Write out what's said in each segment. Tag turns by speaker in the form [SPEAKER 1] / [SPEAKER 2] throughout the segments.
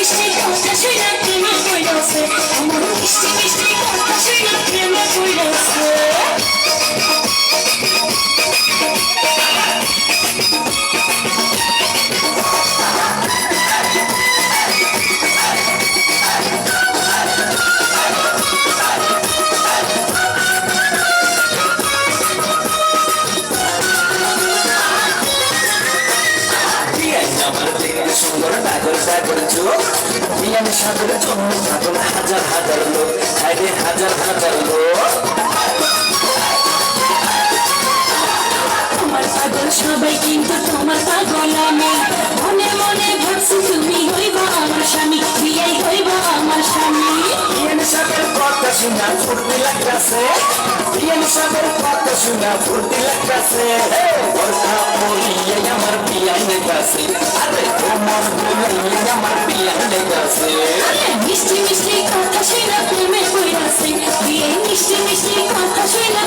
[SPEAKER 1] মিষ্টি কথা আমার মিষ্টি মিষ্টি কথা শুনা প্রেমে
[SPEAKER 2] চোখ বিয়ান সাগর জন্ম পাগল হাজার হাজার লোক আরে হাজার হাজার লোক
[SPEAKER 1] তোমার পাগল সবাই কিন্তু তোমার পাগল আমি। মনে মনে ভাবছি তুমি হইবা আমার স্বামী, বিয়াই হইবা আমার স্বামী।
[SPEAKER 2] বিয়ান সাগর কথা শোনা ফুর্তি লাগতাছে। বিয়ান সাগর কথা শোনা ফুর্তি লাগতাছে। বর্ষা পড়িয়ে আমার বিয়াই লেগাছে আরে, তোমার বলিয়ে বিয়াই লেগাছে
[SPEAKER 1] মিষ্টি মিষ্টি কথা শুনে প্রেমে মিষ্টি মিষ্টি কথা শুনা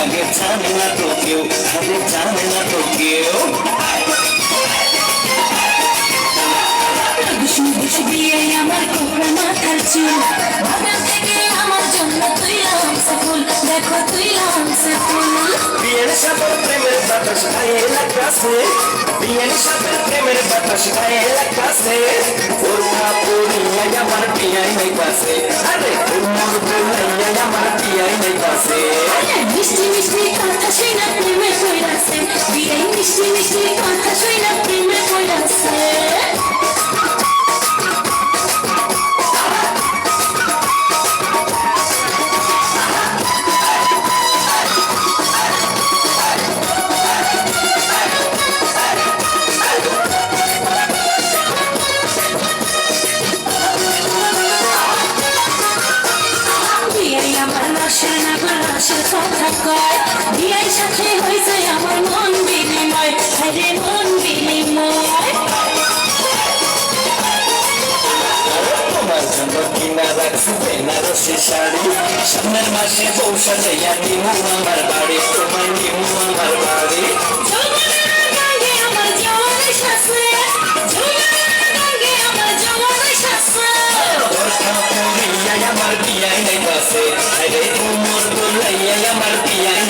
[SPEAKER 2] লাগে জানে না তো কেউ, আগে জানে না তো কেউ।
[SPEAKER 1] আমার কোকড়া মাথার চুল। বাগান থেকে জন্য তুই লামসে ফুল দেখো তুই লামসে ফুল
[SPEAKER 2] বিয়ের সাথে প্রেমের বাতাস গায়ে লাগাছে বিয়ের সাথে প্রেমের বাতাস গায়ে লাগাছে ওরটা পড়িয়া আমার পিয়াই নাই কাছে আরে মোর বলাইয়া আমার পিয়াই নাই কাছে
[SPEAKER 1] মিষ্টি মিষ্টি কথা শুনা প্রেমে কইরাছে সাথে হয়েছে আমার মন বিনিময় হরে মন বিনিময়।
[SPEAKER 2] সামনের মাসে বউ সাজাইয়া আমার বাড়ি তোমার নিমু আমার বাড়ি? আমার পিয়াই নাই কাছে আরে তোমার বলাইয়া আমার পিয়াই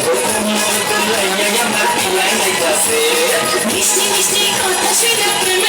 [SPEAKER 1] মিষ্টি মিষ্টি কথা শুনে